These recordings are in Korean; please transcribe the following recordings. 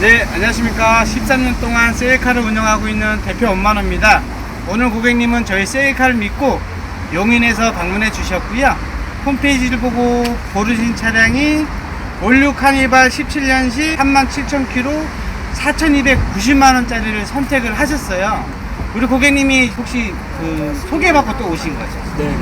네, 안녕하십니까. 13년 동안 세일카를 운영하고 있는 대표 엄만호입니다. 오늘 고객님은 저희 세일카를 믿고 용인에서 방문해 주셨고요. 홈페이지를 보고 고르신 차량이 올류 카니발 17년식 37,000km 4,290만원짜리를 선택을 하셨어요. 우리 고객님이 혹시 그 소개받고 또 오신 거죠? 네.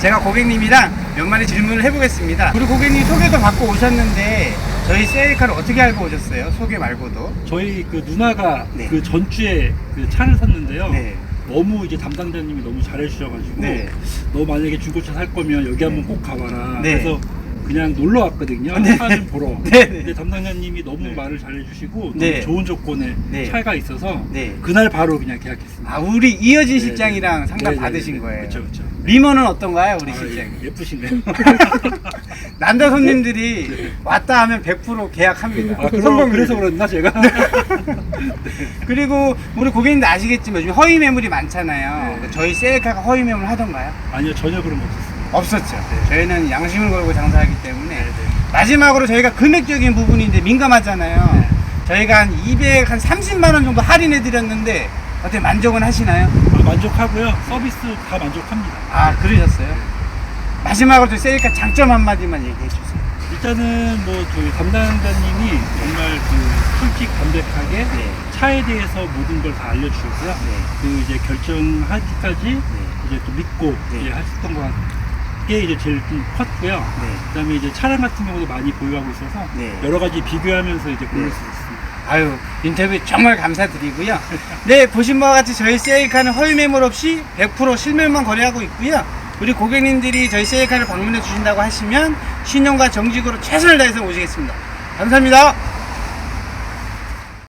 제가 고객님이랑 몇 마디 질문을 해보겠습니다. 우리 고객님 소개도 받고 오셨는데 저희 세일카를 어떻게 알고 오셨어요? 소개 말고도. 저희 그 누나가 네. 그 전주에 그 차를 샀는데요. 네. 너무 이제 담당자님이 너무 잘해주셔가지고 네. 너 만약에 중고차 살 거면 여기 한번 꼭 가봐라. 네. 그래서 그냥 놀러 왔거든요. 네. 차좀 보러. 네, 네. 근데 담당자님이 너무 네. 말을 잘해주시고 네. 너무 좋은 조건에 네. 차가 있어서 네. 그날 바로 그냥 계약했습니다. 아, 우리 이어진 네, 실장이랑 네. 상담 네, 네, 받으신 네. 거예요. 그쵸, 그쵸. 리머는 어떤가요, 우리 아, 실장이? 예, 예쁘신데요. 남자 손님들이 왔다 하면 100% 계약합니다. 아, 그럼. 그래서 그랬나 제가? 그리고 우리 고객님도 아시겠지만 요즘 허위 매물이 많잖아요. 네. 저희 셀카가 허위 매물 하던가요? 아니요 전혀 그런 거 없었어요. 없었죠. 저희는 양심을 걸고 장사하기 때문에 네, 네. 마지막으로 저희가 금액적인 부분인데 민감하잖아요. 네. 저희가 한 200, 한 30만 원 정도 할인해 드렸는데 어떻게 만족은 하시나요? 아, 만족하고요. 서비스 다 만족합니다. 아 그러셨어요? 마지막으로 저희 셀카 장점 한마디만 얘기해 주세요. 일단은 뭐 저희 담당자님이 정말 그 솔직 담백하게 네. 차에 대해서 모든 걸 다 알려주셨고요. 네. 그 이제 결정하기까지 이제 또 믿고 네. 이제 하셨던 것게 이제 제일 좀 컸고요. 네. 그다음에 이제 차량 같은 경우도 많이 보유하고 있어서 네. 여러 가지 비교하면서 이제 고를 네. 수 있습니다. 아유 인터뷰 정말 감사드리고요. 네 보신 바와 같이 저희 세일카는 허위 매물 없이 100% 실물만 거래하고 있고요. 우리 고객님들이 저희 세일카를 방문해 주신다고 하시면 신용과 정직으로 최선을 다해서 오시겠습니다. 감사합니다.